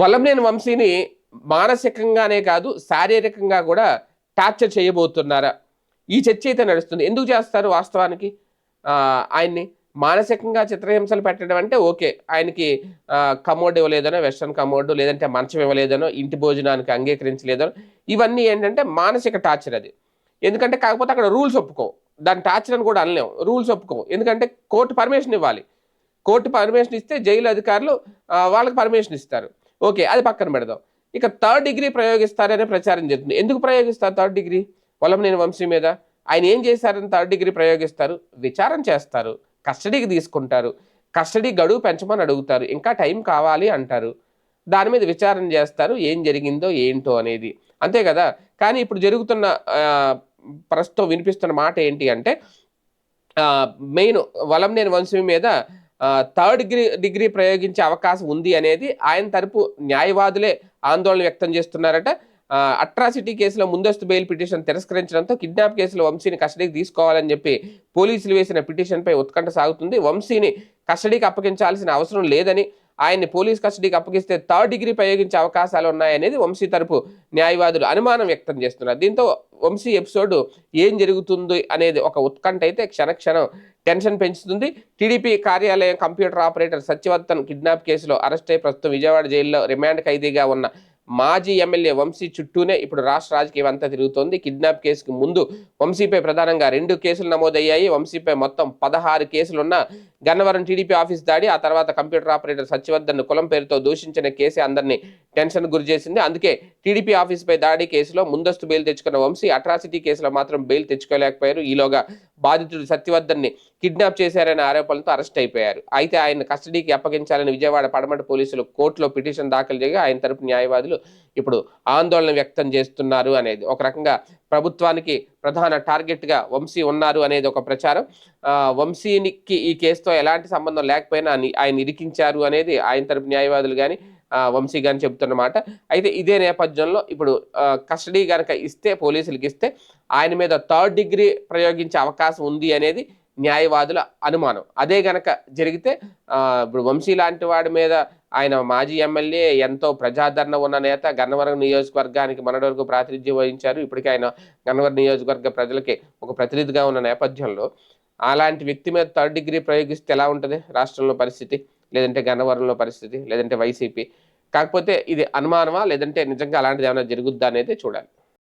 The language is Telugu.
వలంనేని వంశీని మానసికంగానే కాదు శారీరకంగా కూడా టార్చర్ చేయబోతున్నారా? ఈ చర్చ అయితే నడుస్తుంది. ఎందుకు చేస్తారు వాస్తవానికి? ఆయన్ని మానసికంగా చిత్రహింసలు పెట్టడం అంటే ఓకే. ఆయనకి కమోడ్ ఇవ్వలేదనో వెస్ట్రన్ కమోడ్ లేదంటే మంచం ఇవ్వలేదనో ఇంటి భోజనానికి అంగీకరించలేదనో ఇవన్నీ ఏంటంటే మానసిక టార్చర్ అది. ఎందుకంటే కాకపోతే అక్కడ రూల్స్ ఒప్పుకో దాని టార్చర్ అని కూడా అనలేము రూల్స్ ఒప్పుకో ఎందుకంటే కోర్టు పర్మిషన్ ఇవ్వాలి. కోర్టు పర్మిషన్ ఇస్తే జైలు అధికారులు వాళ్ళకి పర్మిషన్ ఇస్తారు. ఓకే అది పక్కన పెడదాం. ఇక థర్డ్ డిగ్రీ ప్రయోగిస్తారనే ప్రచారం జరుగుతుంది. ఎందుకు ప్రయోగిస్తారు థర్డ్ డిగ్రీ? పొలంనేని వంశీ మీద ఆయన ఏం చేశారని థర్డ్ డిగ్రీ ప్రయోగిస్తారు? విచారం చేస్తారు. కస్టడీకి తీసుకుంటారు. కస్టడీ గడువు పెంచమని అడుగుతారు. ఇంకా టైం కావాలి అంటారు. దాని మీద విచారణ చేస్తారు. ఏం జరిగిందో ఏంటో అనేది. అంతే కదా? కానీ ఇప్పుడు జరుగుతున్న ప్రస్తుతం వినిపిస్తున్న మాట ఏంటి అంటే మెయిన్ వలంనేని వంశీ మీద థర్డ్ డిగ్రీ డిగ్రీ ప్రయోగించే అవకాశం ఉంది అనేది ఆయన తరపు న్యాయవాదులే ఆందోళన వ్యక్తం చేస్తున్నారట. అట్రాసిటీ కేసులో ముందస్తు బెయిల్ పిటిషన్ తిరస్కరించడంతో కిడ్నాప్ కేసులో వంశీని కస్టడీకి తీసుకోవాలని చెప్పి పోలీసులు వేసిన పిటిషన్పై ఉత్కంఠ సాగుతుంది. వంశీని కస్టడీకి అప్పగించాల్సిన అవసరం లేదని ఆయన్ని పోలీస్ కస్టడీకి అప్పగిస్తే థర్డ్ డిగ్రీ ప్రయోగించే అవకాశాలు ఉన్నాయనేది వంశీ తరపు న్యాయవాదులు అనుమానం వ్యక్తం చేస్తున్నారు. దీంతో వంశీ ఎపిసోడ్ ఏం జరుగుతుంది అనేది ఒక ఉత్కంఠ అయితే క్షణక్షణం టెన్షన్ పెంచుతుంది. టీడీపీ కార్యాలయం కంప్యూటర్ ఆపరేటర్ సత్యవర్ధన్ కిడ్నాప్ కేసులో అరెస్ట్ అయి ప్రస్తుతం విజయవాడ జైల్లో రిమాండ్ ఖైదీగా ఉన్న మాజీ ఎమ్మెల్యే వంశీ చుట్టూనే ఇప్పుడు రాష్ట్ర రాజకీయం అంతా తిరుగుతోంది. కిడ్నాప్ కేసుకు ముందు వంశీపై ప్రధానంగా రెండు కేసులు నమోదయ్యాయి. వంశీపై మొత్తం పదహారు కేసులున్న గన్నవరం టీడీపీ ఆఫీస్ దాడి ఆ తర్వాత కంప్యూటర్ ఆపరేటర్ సత్యవర్ధన్ కులం పేరుతో దూషించిన కేసే అందరినీ టెన్షన్ గురి చేసింది. అందుకే టీడీపీ ఆఫీస్పై దాడి కేసులో ముందస్తు బెయిల్ తెచ్చుకున్న వంశీ అట్రాసిటీ కేసులో మాత్రం బెయిల్ తెచ్చుకోలేకపోయారు. ఈలోగా బాధితుడు సత్యవర్ధన్ని కిడ్నాప్ చేశారనే ఆరోపణలతో అరెస్ట్ అయిపోయారు. అయితే ఆయన కస్టడీకి అప్పగించాలని విజయవాడ పడమట పోలీసులు కోర్టులో పిటిషన్ దాఖలు చేయగా ఆయన తరపు న్యాయవాదులు ఇప్పుడు ఆందోళన వ్యక్తం చేస్తున్నారు అనేది ఒక రకంగా ప్రభుత్వానికి ప్రధాన టార్గెట్గా వంశీ ఉన్నారు అనేది ఒక ప్రచారం. వంశీనికి ఈ కేసుతో ఎలాంటి సంబంధం లేకపోయినా ఆయన ఇరికించారు అనేది ఆయన తరపు న్యాయవాదులు కానీ వంశీ అని చెబుతున్నమాట. అయితే ఇదే నేపథ్యంలో ఇప్పుడు కస్టడీ కనుక ఇస్తే పోలీసులకు ఇస్తే ఆయన మీద థర్డ్ డిగ్రీ ప్రయోగించే అవకాశం ఉంది అనేది న్యాయవాదుల అనుమానం. అదే గనక జరిగితే ఇప్పుడు వంశీ లాంటి వాడి మీద ఆయన మాజీ ఎమ్మెల్యే ఎంతో ప్రజాదరణ ఉన్న నేత గన్నవరం నియోజకవర్గానికి మొన్నటి వరకు ప్రాతినిధ్యం వహించారు. ఇప్పటికే ఆయన గన్నవరం నియోజకవర్గ ప్రజలకి ఒక ప్రతినిధిగా ఉన్న నేపథ్యంలో అలాంటి వ్యక్తి మీద థర్డ్ డిగ్రీ ప్రయోగిస్తే ఎలా ఉంటుంది? రాష్ట్రంలో పరిస్థితి? లేదంటే గన్నవరంలో పరిస్థితి లేదంటే వైసీపీ. కాకపోతే ఇది అనుమానమా లేదంటే నిజంగా అలాంటిది ఏమైనా జరుగుద్దా అనేది చూడాలి.